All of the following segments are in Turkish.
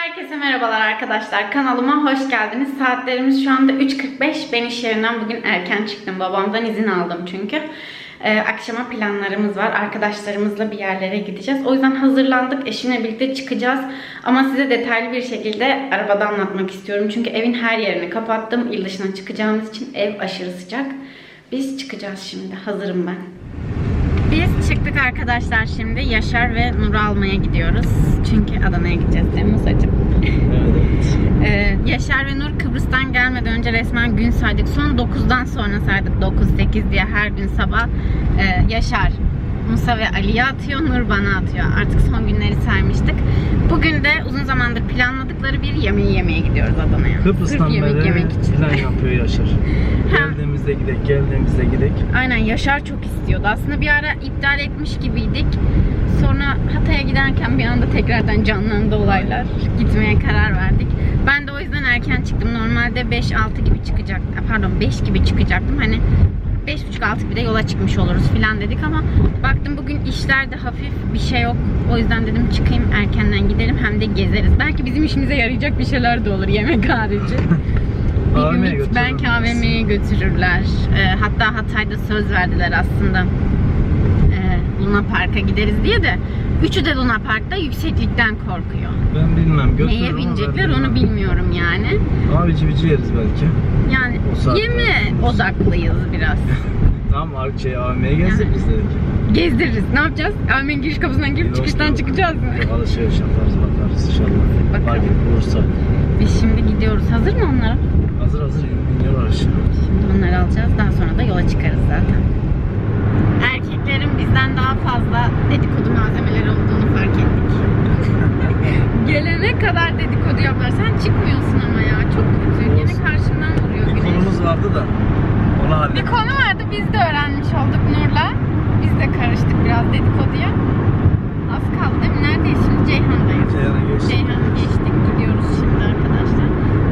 Herkese merhabalar arkadaşlar. Kanalıma hoş geldiniz. Saatlerimiz şu anda 3.45. Ben iş yerinden bugün erken çıktım. Babamdan izin aldım çünkü. Ee, akşama planlarımız var. Arkadaşlarımızla bir yerlere gideceğiz. O yüzden hazırlandık. Eşimle birlikte çıkacağız. Ama size detaylı bir şekilde arabada anlatmak istiyorum. Çünkü evin her yerini kapattım. İl dışına çıkacağımız için ev aşırı sıcak. Biz çıkacağız şimdi. Hazırım ben. Biz çıktık arkadaşlar şimdi. Yaşar ve Nur'u almaya gidiyoruz. Çünkü Adana'ya gideceğiz değil mi Musacığım? Ee, Yaşar ve Nur Kıbrıs'tan gelmeden önce resmen gün saydık. Son 9'dan sonra saydık 9-8 diye her gün sabah e, Yaşar, Musa ve Ali'ye atıyor, Nur bana atıyor. Artık son günleri saymıştık. Bugün de uzun zamandır planladıkları bir yemeği yemeye gidiyoruz Adana'ya. Kıbrıs'tan Sırf yemek beri yemek için. plan yapıyor Yaşar. geldiğimizde gidek, geldiğimizde gidek. Aynen Yaşar çok istiyordu. Aslında bir ara iptal etmiş gibiydik. Sonra Hatay'a giderken bir anda tekrardan canlandı olaylar. Gitmeye karar verdik. Ben de o yüzden erken çıktım. Normalde 5-6 gibi çıkacaktım. Pardon 5 gibi çıkacaktım. Hani 5.30-6 gibi de yola çıkmış oluruz filan dedik ama baktım bugün işlerde hafif bir şey yok. O yüzden dedim çıkayım erkenden gidelim hem de gezeriz. Belki bizim işimize yarayacak bir şeyler de olur yemek harici. Bir ümit belki. AVM'ye götürürler. Ee, hatta Hatay'da söz verdiler aslında. Ee, Luna Park'a gideriz diye de. Üçü de Luna Park'ta yükseklikten korkuyor. Ben bilmem götürürüm Neye binecekler onu bilmem. bilmiyorum yani. Abici bici yeriz belki. Yani O yeme odaklıyız biraz. Tamam abi şey AVM'ye gezdiririz dedik. Gezdiririz. Ne yapacağız? Almen giriş kapısından girip çıkıştan yok. çıkacağız mı? Alışveriş yaparız bakarız inşallah. Bakalım. Fark olursa. Biz şimdi gidiyoruz. Hazır mı onlar? Hazır hazır iniyor aşağı. Şimdi onları alacağız. Daha sonra da yola çıkarız zaten. Bizden daha fazla dedikodu malzemeleri olduğunu fark ettik. Gelene kadar dedikodu yapar. Sen çıkmıyorsun ama ya. Çok kötü. Yine karşımdan vuruyor Bir güneş. konumuz vardı da onu Bir hallettik. konu vardı. Biz de öğrenmiş olduk Nur'la. Biz de karıştık biraz dedikoduya. Az kaldı değil mi? Neredeyiz şimdi? Ceyhan'dayız. Ceyhan'a geçtik. Ceyhan'ı geçtik. Gidiyoruz şimdi arkadaşlar.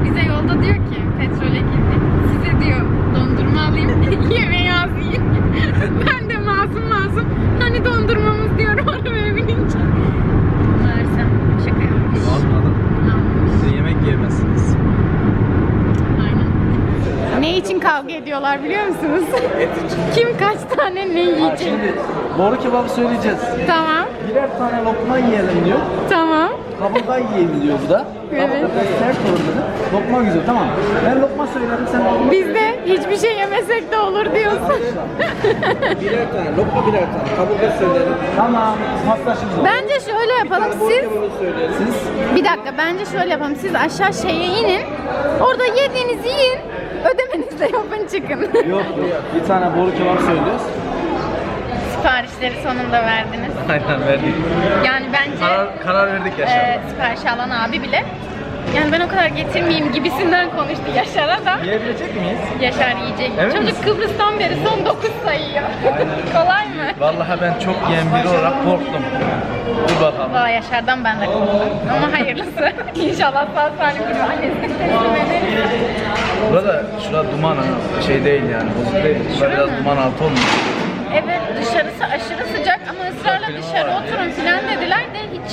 Bize yolda diyor ki petrole girdik. Size diyor dondurma alayım. Yemeği az yiyin. ben de masum masum. Hani dondurmamız diyorum arabaya binince. Meğersem şaka yapmış. Almadım. Almış. Siz de yemek yiyemezsiniz. Aynen. Ne için ediyorlar biliyor musunuz? Kim kaç tane ne yiyecek? Şimdi boru kebabı söyleyeceğiz. Tamam. Birer tane lokma yiyelim diyor. Tamam. Kaburga yiyelim diyor bu da. Evet. Kaburga olur dedi. Lokma güzel tamam. Ben lokma söylerim sen lokma Biz de hiçbir şey yemesek de olur diyorsun. Birer tane, lokma birer tane. Kaburga söylerim. Tamam. Paslaşırız. Bence şöyle yapalım. Siz. Siz bir dakika bence şöyle yapalım. Siz aşağı şeye inin. Orada yediğinizi yiyin. Ödemenizi de yapın çıkın. yok yok. Bir tane boru kebap söylüyoruz. Siparişleri sonunda verdiniz. Aynen verdik. Yani bence Karar, karar verdik Yaşar. e, sipariş alan abi bile yani ben o kadar getirmeyeyim gibisinden konuştu Yaşar'a da. Yiyebilecek miyiz? Yaşar yiyecek. Emin Çocuk misin? Kıbrıs'tan beri son 9 sayıyor. Kolay mı? Vallahi ben çok yiyen biri olarak korktum. Dur bakalım. Valla Yaşar'dan ben de korktum. Ama hayırlısı. İnşallah sağ salim bir annesine teslim ederiz. Burada şurada duman ha, şey değil yani bozuk değil. Şurada biraz duman altı olmuş. Evet dışarısı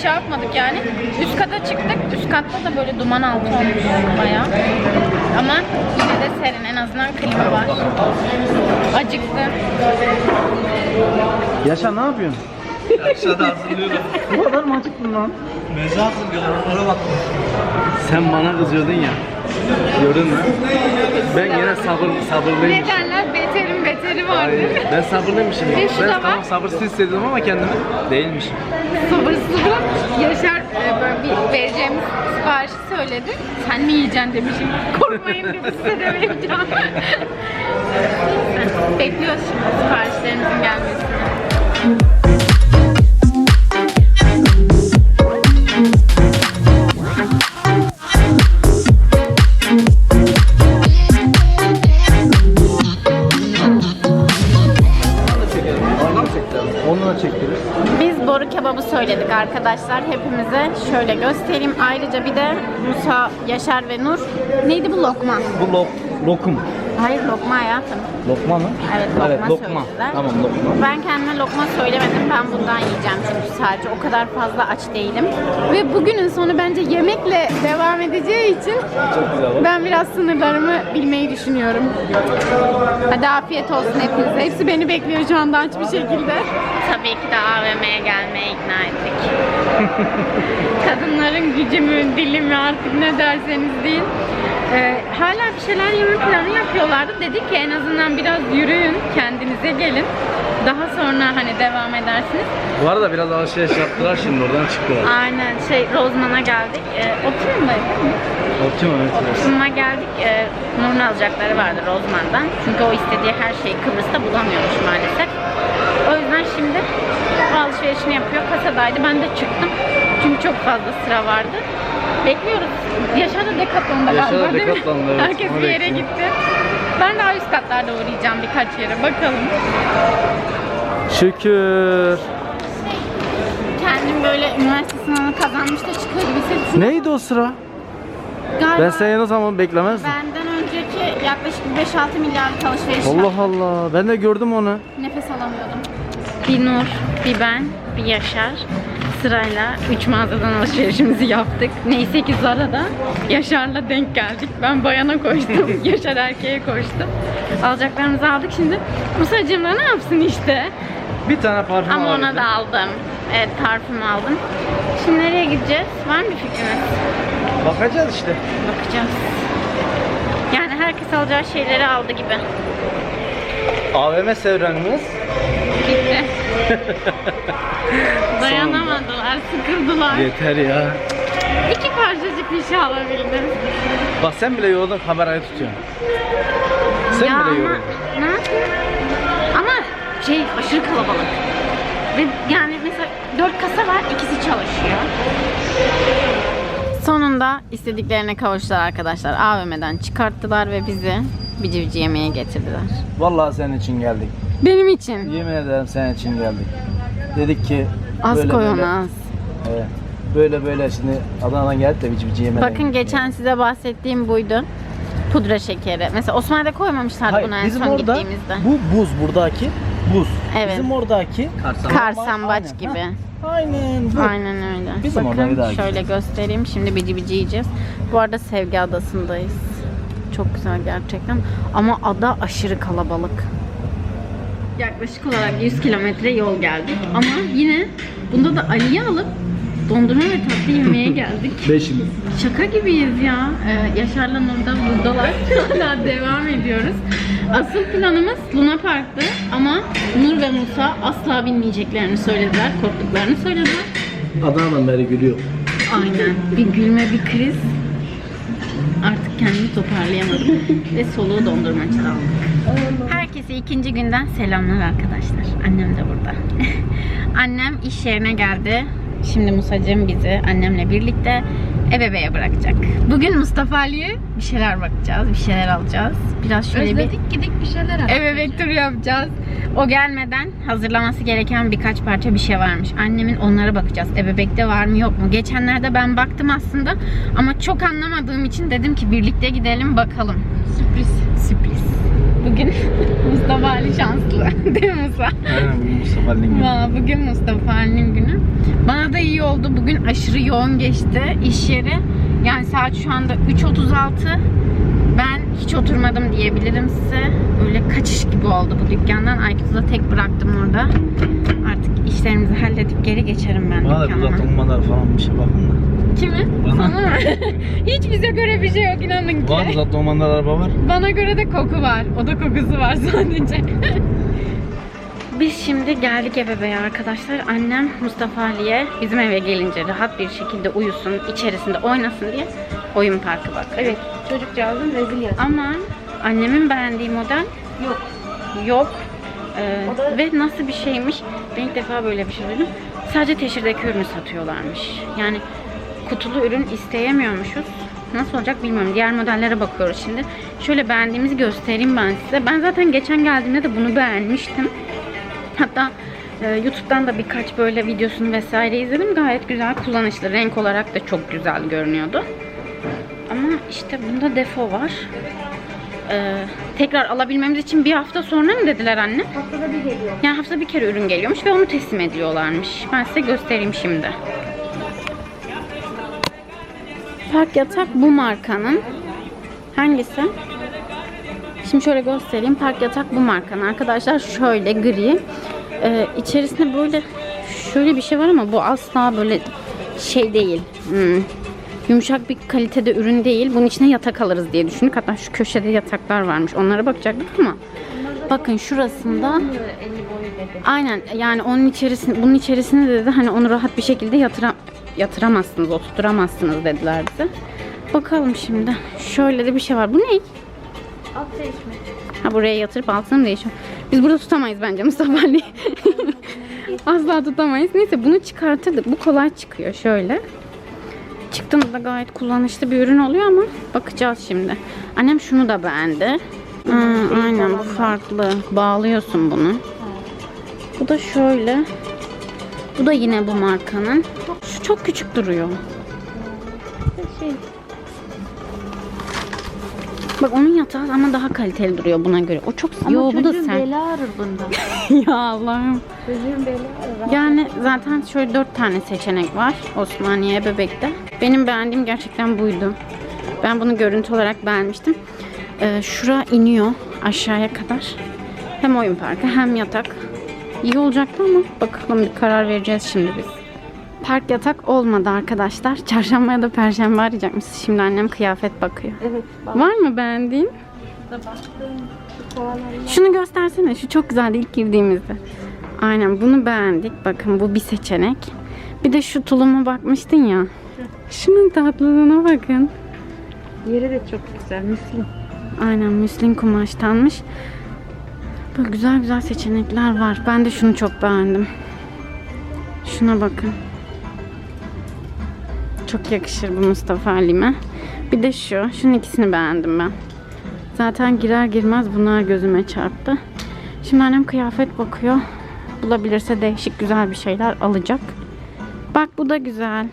şey yapmadık yani. Üst kata çıktık. Üst katta da böyle duman altı olmuş bayağı. Ama yine de serin en azından klima var. Acıktı. Yaşar ne yapıyorsun? Aşağıda hazırlıyorum. Bu kadar mı acıktın lan? Meze hazırlıyorum. Ona bak. Sen bana kızıyordun ya. Gördün mü? Ben yine sabır sabırlıyım. Ne vardır. Hayır, ben sabırlıymışım. Bir şu da Ben var. tamam sabırsız hissediyorum ama kendimi değilmişim. Sabırsızlık. Yaşar e, böyle bir vereceğimiz siparişi söyledi. Sen mi yiyeceksin demişim. Korkmayın dedi size de vereceğim. Bekliyoruz şimdi siparişlerimizin gelmesini. Arkadaşlar. Hepimize şöyle göstereyim. Ayrıca bir de Musa, Yaşar ve Nur. Neydi bu lokma? Bu lok, lokum. Hayır lokma hayatım. Lokma mı? Evet lokma, Evet lokma. söylediler. Tamam lokma. Ben kendime lokma söylemedim. Ben bundan yiyeceğim çünkü sadece. O kadar fazla aç değilim. Ve bugünün sonu bence yemekle devam edeceği için Çok güzel ben biraz sınırlarımı bilmeyi düşünüyorum. Hadi afiyet olsun hepinize. Hepsi beni bekliyor şu anda aç bir şekilde. Tabii ki de AVM'ye gelmeye ikna ettik. Kadınların gücü mü, dili mi artık ne derseniz deyin. Ee, hala bir şeyler yeme planı yapıyorlardı. Dedik ki en azından biraz yürüyün, kendinize gelin. Daha sonra hani devam edersiniz. Bu arada biraz alışveriş yaptılar şimdi oradan çıktılar. Aynen şey Rozman'a geldik. Ee, Optimum'dayız değil mi? Optimum evet. Optimum'a geldik. Ee, Nur'un alacakları vardı Rozman'dan. Çünkü o istediği her şeyi Kıbrıs'ta bulamıyormuş maalesef. O yüzden şimdi alışverişini yapıyor. Kasadaydı. Ben de çıktım. Çünkü çok fazla sıra vardı. Bekliyoruz. Yaşar da Decathlon'da Yaşar galiba değil mi? Decathlon'da, evet. Herkes bir yere gitti. Ben daha üst katlarda uğrayacağım birkaç yere. Bakalım. Şükür. Kendim böyle üniversite sınavını kazanmış da çıkıyor gibi hissediyorum. Neydi o sıra? Galiba Ben seni o zaman beklemezdim. benden önceki yaklaşık 5-6 milyarlık alışveriş var. Allah Allah. Ben de gördüm onu. Nefes alamıyordum. Bir Nur, bir ben, bir Yaşar sırayla 3 mağazadan alışverişimizi yaptık. Neyse ki Zara'da Yaşar'la denk geldik. Ben bayana koştum, Yaşar erkeğe koştu. Alacaklarımızı aldık şimdi. Musacığım da ne yapsın işte. Bir tane parfüm Ama ona da aldım. Evet parfüm aldım. Şimdi nereye gideceğiz? Var mı bir fikriniz? Bakacağız işte. Bakacağız. Yani herkes alacağı şeyleri aldı gibi. AVM sevrenimiz. Bitti. Dayanamadılar, sıkıldılar. Yeter ya. İki parçacık bir şey alabildim. Bak sen bile yoruldun kamerayı tutuyorsun. Sen ya bile ama yoruldun. ne yapayım? Ama şey aşırı kalabalık. Ve yani mesela dört kasa var, ikisi çalışıyor. Sonunda istediklerine kavuştular arkadaşlar. AVM'den çıkarttılar ve bizi bir civciv yemeğe getirdiler. Vallahi senin için geldik. Benim için. Yemin ederim senin için geldik. Dedik ki Az böyle koy böyle, ona az. Evet. Böyle böyle şimdi Adana'dan geldik de bici bici yemeden Bakın geçen size bahsettiğim buydu. Pudra şekeri. Mesela Osmanlı'da koymamışlardı Hayır, bunu en bizim son orada gittiğimizde. bu buz buradaki buz. Evet. Bizim oradaki Karsambaç Aynen, gibi. ha. Aynen bu. Aynen öyle. Bizim Bakın daha şöyle göstereyim. Şimdi bici bici yiyeceğiz. Bu arada Sevgi Adası'ndayız. Çok güzel gerçekten. Ama ada aşırı kalabalık. Yaklaşık olarak 100 kilometre yol geldik. Ama yine bunda da Ali'yi alıp dondurma ve tatlı yemeye geldik. Beşimiz. Şaka gibiyiz ya. Ee, Yaşar'la Nur da buradalar. Hala devam ediyoruz. Asıl planımız Luna Park'tı ama Nur ve Musa asla binmeyeceklerini söylediler. Korktuklarını söylediler. Adana'dan beri gülüyor. Aynen. Bir gülme, bir kriz. Artık kendimi toparlayamadım. Ve soluğu dondurmacıda aldık. Herkese ikinci günden selamlar arkadaşlar. Annem de burada. Annem iş yerine geldi. Şimdi Musacığım bizi annemle birlikte ebeveye bırakacak. Bugün Mustafa Ali'ye bir şeyler bakacağız, bir şeyler alacağız. Biraz şöyle bir Özledik gidik bir şeyler al. Ebebek turu yapacağız. O gelmeden hazırlaması gereken birkaç parça bir şey varmış. Annemin onlara bakacağız. Ebebekte var mı yok mu? Geçenlerde ben baktım aslında ama çok anlamadığım için dedim ki birlikte gidelim bakalım. Sürpriz. Sürpriz. Bugün Ali şanslı. Değil mi Musa? Aynen bu Mustafa Ali'nin Valla bugün Mustafa Ali'nin günü. Bana da iyi oldu. Bugün aşırı yoğun geçti iş yeri. Yani saat şu anda 3.36. Ben hiç oturmadım diyebilirim size. Öyle kaçış gibi oldu bu dükkandan. Aykut'u da tek bıraktım orada. Artık işlerimizi halledip geri geçerim ben Bana da dükkanıma. uzatılmalar falan bir şey bakın da. Kimi? Bana. Sana mı? hiç bize göre bir şey yok inanın ki. Var uzatılmalar araba var. Bana göre de koku var. O da kokusu var sadece. Biz şimdi geldik eve arkadaşlar. Annem Mustafa Ali'ye bizim eve gelince rahat bir şekilde uyusun, içerisinde oynasın diye oyun parkı bak. Evet. Çocukcağızın rezil yazı. Ama annemin beğendiği model Yok. yok. Ee, da- Ve nasıl bir şeymiş? Ben ilk defa böyle bir şey duydum. Sadece teşhirdeki ürünü satıyorlarmış. Yani kutulu ürün isteyemiyormuşuz. Nasıl olacak bilmiyorum. Diğer modellere bakıyoruz şimdi. Şöyle beğendiğimizi göstereyim ben size. Ben zaten geçen geldiğimde de bunu beğenmiştim. Hatta e, YouTube'dan da birkaç böyle videosunu vesaire izledim. Gayet güzel, kullanışlı. Renk olarak da çok güzel görünüyordu. Ama işte bunda defo var. Ee, tekrar alabilmemiz için bir hafta sonra mı dediler anne? Haftada bir geliyor. Yani haftada bir kere ürün geliyormuş ve onu teslim ediyorlarmış. Ben size göstereyim şimdi. Park yatak bu markanın. Hangisi? Şimdi şöyle göstereyim. Park yatak bu markanın. Arkadaşlar şöyle gri. Ee, içerisinde böyle şöyle bir şey var ama bu asla böyle şey değil. Hmm, Yumuşak bir kalitede ürün değil. Bunun içine yatak alırız diye düşündük. Hatta şu köşede yataklar varmış. Onlara bakacaktık ama bakın şurasında Aynen yani onun içerisinde bunun içerisinde dedi hani onu rahat bir şekilde yatıra, yatıramazsınız, oturtamazsınız dediler bize. Bakalım şimdi. Şöyle de bir şey var. Bu ne? Alt değişme. Ha buraya yatırıp altına mı değişiyor? Biz burada tutamayız bence Mustafa Ali. Asla tutamayız. Neyse bunu çıkartırdık. Bu kolay çıkıyor şöyle. Çıktığında gayet kullanışlı bir ürün oluyor ama bakacağız şimdi. Annem şunu da beğendi. Ha, aynen bu farklı. Bağlıyorsun bunu. Bu da şöyle. Bu da yine bu markanın. Çok küçük duruyor. Şey, Bak onun yatağı ama daha kaliteli duruyor buna göre. O çok ama Yo bu da sen. beli ağrır bundan. ya Allah'ım. Çocuğun beli ağrır. Yani zaten şöyle dört tane seçenek var Osmaniye bebekte. Benim beğendiğim gerçekten buydu. Ben bunu görüntü olarak beğenmiştim. Ee, şura iniyor aşağıya kadar. Hem oyun parkı hem yatak. İyi olacaktı ama bakalım bir karar vereceğiz şimdi biz. Park yatak olmadı arkadaşlar. Çarşamba ya da perşembe arayacakmışız. Şimdi annem kıyafet bakıyor. Evet. Bak Var mı beğendiğin? Şunu göstersene. Şu çok güzeldi ilk girdiğimizde. Aynen bunu beğendik. Bakın bu bir seçenek. Bir de şu tuluma bakmıştın ya. Şunun tatlılığına bakın. Yeri de çok güzel. Müslüm. Aynen müslin kumaştanmış. Böyle güzel güzel seçenekler var. Ben de şunu çok beğendim. Şuna bakın. Çok yakışır bu Mustafa Ali'me. Bir de şu. Şunun ikisini beğendim ben. Zaten girer girmez bunlar gözüme çarptı. Şimdi annem kıyafet bakıyor. Bulabilirse değişik güzel bir şeyler alacak. Bak bu da güzel.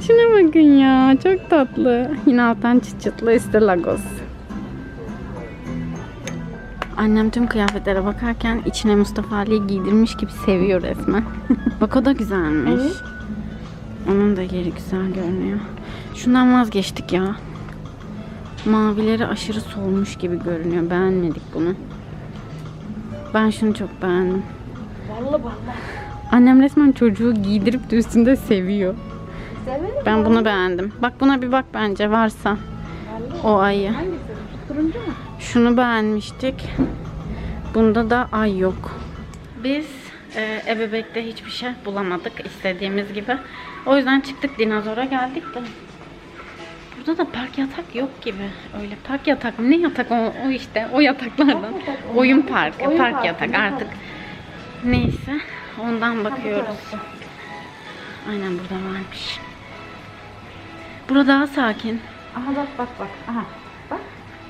Şuna bakın ya. Çok tatlı. Yine alttan çıt çıtlı üstü Lagos. Annem tüm kıyafetlere bakarken içine Mustafa Ali'yi giydirmiş gibi seviyor resmen. Bak o da güzelmiş. Evet. Onun da yeri güzel görünüyor. Şundan vazgeçtik ya. Mavileri aşırı solmuş gibi görünüyor. Beğenmedik bunu. Ben şunu çok beğendim. Vallahi vallahi. Annem resmen çocuğu giydirip de üstünde seviyor. Severim. Ben bunu beğendim. Bak buna bir bak bence varsa. O ayı. Hangisi? Turuncu mu? Şunu beğenmiştik. Bunda da ay yok. Biz e, ebebekte hiçbir şey bulamadık istediğimiz gibi. O yüzden çıktık dinozora geldik de. Burada da park yatak yok gibi. Öyle park yatak mı? Ne yatak o, o işte o yataklardan. Oyun parkı, Oyun park parkı, yatak artık. Neyse ondan bakıyoruz. Aynen burada varmış. Burada daha sakin. Aha bak bak bak. Aha. Bak.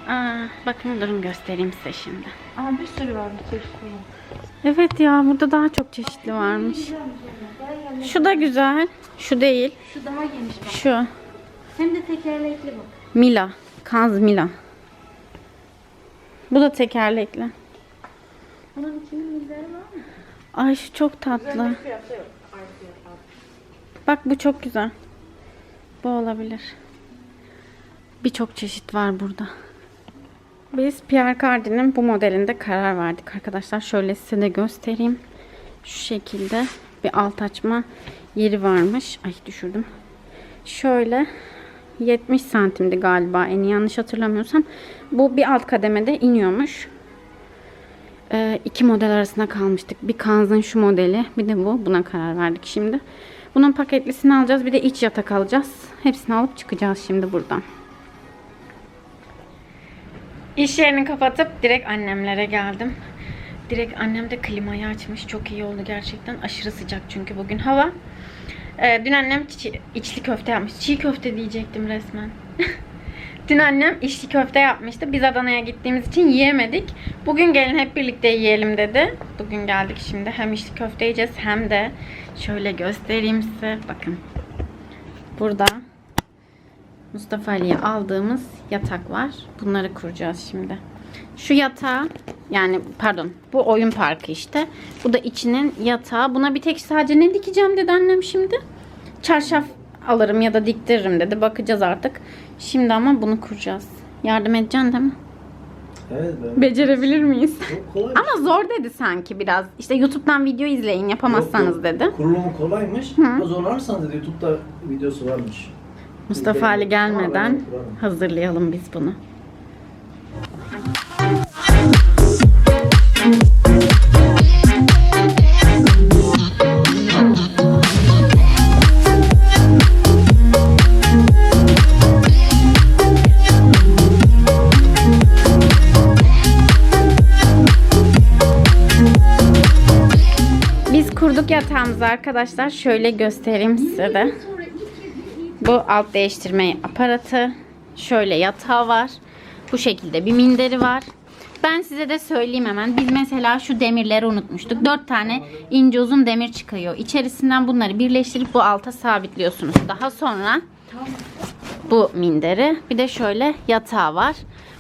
Aa, bakın durun göstereyim size şimdi. Aha bir sürü var bir çeşit koyun. Evet ya burada daha çok çeşitli varmış. Şu da güzel. Şu değil. Şu daha geniş bak. Şu. Hem de tekerlekli bak. Mila. Kaz Mila. Bu da tekerlekli. Bunun içinde mizleri var mı? Ay şu çok tatlı. Bak bu çok güzel. Bu olabilir. Birçok çeşit var burada. Biz Pierre Cardin'in bu modelinde karar verdik arkadaşlar. Şöyle size de göstereyim. Şu şekilde bir alt açma yeri varmış. Ay düşürdüm. Şöyle 70 santimdi galiba en yanlış hatırlamıyorsam. Bu bir alt kademede iniyormuş. Ee, iki model arasında kalmıştık. Bir Kanz'ın şu modeli, bir de bu. Buna karar verdik şimdi. Bunun paketlisini alacağız. Bir de iç yatak alacağız. Hepsini alıp çıkacağız şimdi buradan. İş yerini kapatıp direkt annemlere geldim. Direkt annem de klimayı açmış. Çok iyi oldu gerçekten. Aşırı sıcak çünkü bugün hava. Ee, dün annem içli köfte yapmış. Çiğ köfte diyecektim resmen. Dün annem içli köfte yapmıştı. Biz Adana'ya gittiğimiz için yiyemedik. Bugün gelin hep birlikte yiyelim dedi. Bugün geldik şimdi. Hem içli köfte yiyeceğiz hem de şöyle göstereyim size. Bakın. Burada Mustafa Ali'ye aldığımız yatak var. Bunları kuracağız şimdi. Şu yatağı yani pardon bu oyun parkı işte. Bu da içinin yatağı. Buna bir tek sadece ne dikeceğim dedi annem şimdi. Çarşaf alırım ya da diktiririm dedi. Bakacağız artık. Şimdi ama bunu kuracağız. Yardım edeceksin değil mi? Evet ben. Becerebilir miyiz? Çok kolay. Ama zor dedi sanki biraz. İşte YouTube'dan video izleyin yapamazsanız Yok, yok. dedi. Kurulumu kolaymış. Ama zorlanırsanız dedi YouTube'da videosu varmış. Mustafa Ali gelmeden hazırlayalım biz bunu. Biz kurduk yatağımızı arkadaşlar. Şöyle göstereyim size de. Bu alt değiştirme aparatı. Şöyle yatağı var. Bu şekilde bir minderi var. Ben size de söyleyeyim hemen. Biz mesela şu demirleri unutmuştuk. Dört tane ince uzun demir çıkıyor. İçerisinden bunları birleştirip bu alta sabitliyorsunuz. Daha sonra bu minderi. Bir de şöyle yatağı var.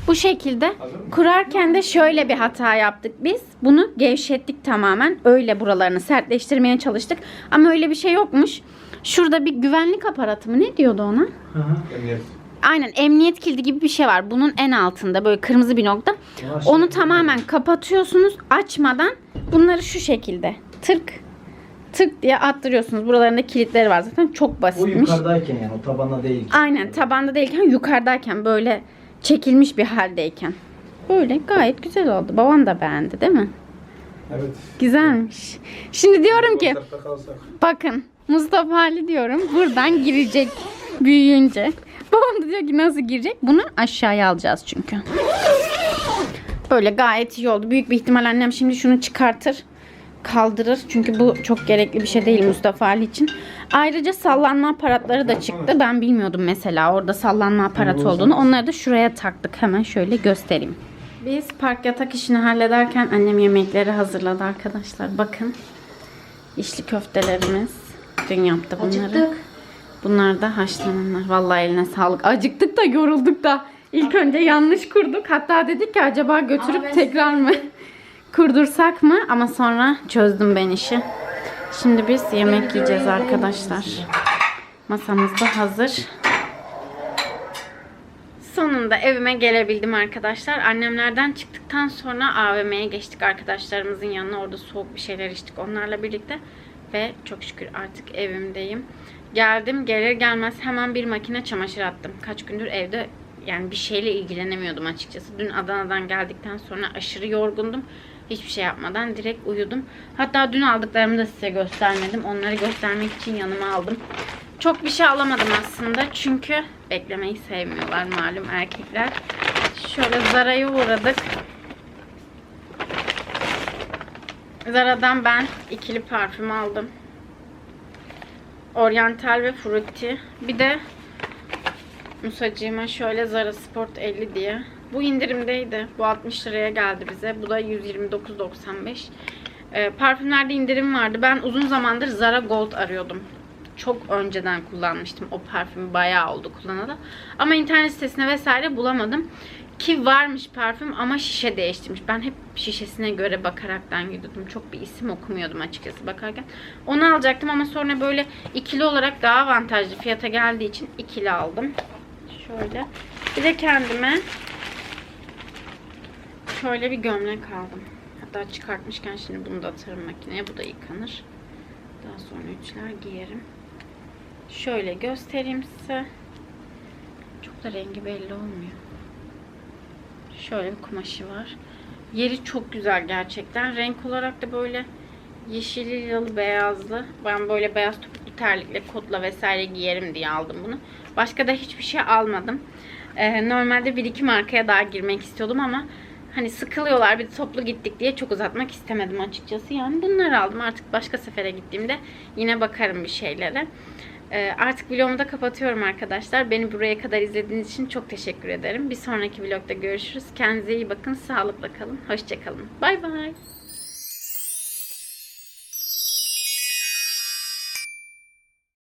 Bu şekilde kurarken de şöyle bir hata yaptık biz. Bunu gevşettik tamamen. Öyle buralarını sertleştirmeye çalıştık. Ama öyle bir şey yokmuş. Şurada bir güvenlik aparatı mı? Ne diyordu ona? Aynen emniyet kilidi gibi bir şey var. Bunun en altında böyle kırmızı bir nokta. Onu tamamen kapatıyorsunuz açmadan bunları şu şekilde tık tık diye attırıyorsunuz. Buralarında kilitleri var zaten çok O basitmiş. yukarıdayken yani o tabanda değil. Aynen tabanda değilken yukarıdayken böyle çekilmiş bir haldeyken. Böyle gayet güzel oldu. Babam da beğendi değil mi? Evet. Güzelmiş. Şimdi diyorum ki bakın Mustafa Ali diyorum buradan girecek büyüyünce. Babam da diyor ki nasıl girecek? Bunu aşağıya alacağız çünkü. Böyle gayet iyi oldu. Büyük bir ihtimal annem şimdi şunu çıkartır kaldırır. Çünkü bu çok gerekli bir şey değil Mustafa Ali için. Ayrıca sallanma aparatları da çıktı. Ben bilmiyordum mesela orada sallanma aparatı olduğunu. Onları da şuraya taktık. Hemen şöyle göstereyim. Biz park yatak işini hallederken annem yemekleri hazırladı arkadaşlar. Bakın. İçli köftelerimiz. Dün yaptı bunları. Acıktık. Bunlar da haşlananlar. Vallahi eline sağlık. Acıktık da yorulduk da. İlk önce yanlış kurduk. Hatta dedik ki acaba götürüp ben tekrar mı kurdursak mı? Ama sonra çözdüm ben işi. Şimdi biz yemek yiyeceğiz arkadaşlar. Masamız da hazır. Sonunda evime gelebildim arkadaşlar. Annemlerden çıktıktan sonra AVM'ye geçtik arkadaşlarımızın yanına. Orada soğuk bir şeyler içtik onlarla birlikte. Ve çok şükür artık evimdeyim. Geldim gelir gelmez hemen bir makine çamaşır attım. Kaç gündür evde yani bir şeyle ilgilenemiyordum açıkçası. Dün Adana'dan geldikten sonra aşırı yorgundum. Hiçbir şey yapmadan direkt uyudum. Hatta dün aldıklarımı da size göstermedim. Onları göstermek için yanıma aldım. Çok bir şey alamadım aslında. Çünkü beklemeyi sevmiyorlar malum erkekler. Şöyle Zara'ya uğradık. Zara'dan ben ikili parfüm aldım. Oriental ve Frutti. Bir de Musacığıma şöyle Zara Sport 50 diye. Bu indirimdeydi. Bu 60 liraya geldi bize. Bu da 129.95. Ee, parfümlerde indirim vardı. Ben uzun zamandır Zara Gold arıyordum. Çok önceden kullanmıştım o parfümü. Bayağı oldu kullanalı. Ama internet sitesine vesaire bulamadım. Ki varmış parfüm ama şişe değiştirmiş. Ben hep şişesine göre bakaraktan gidiyordum. Çok bir isim okumuyordum açıkçası bakarken. Onu alacaktım ama sonra böyle ikili olarak daha avantajlı fiyata geldiği için ikili aldım. Şöyle. Bir de kendime şöyle bir gömlek aldım. Hatta çıkartmışken şimdi bunu da atarım makineye. Bu da yıkanır. Daha sonra üçler giyerim. Şöyle göstereyim size. Çok da rengi belli olmuyor. Şöyle bir kumaşı var. Yeri çok güzel gerçekten. Renk olarak da böyle yeşilli, lilalı, beyazlı. Ben böyle beyaz topuklu terlikle, kotla vesaire giyerim diye aldım bunu. Başka da hiçbir şey almadım. Ee, normalde bir iki markaya daha girmek istiyordum ama hani sıkılıyorlar bir toplu gittik diye çok uzatmak istemedim açıkçası. Yani bunları aldım. Artık başka sefere gittiğimde yine bakarım bir şeylere. Ee, artık vlogumu da kapatıyorum arkadaşlar. Beni buraya kadar izlediğiniz için çok teşekkür ederim. Bir sonraki vlogda görüşürüz. Kendinize iyi bakın. Sağlıkla kalın. Hoşçakalın. Bay bay.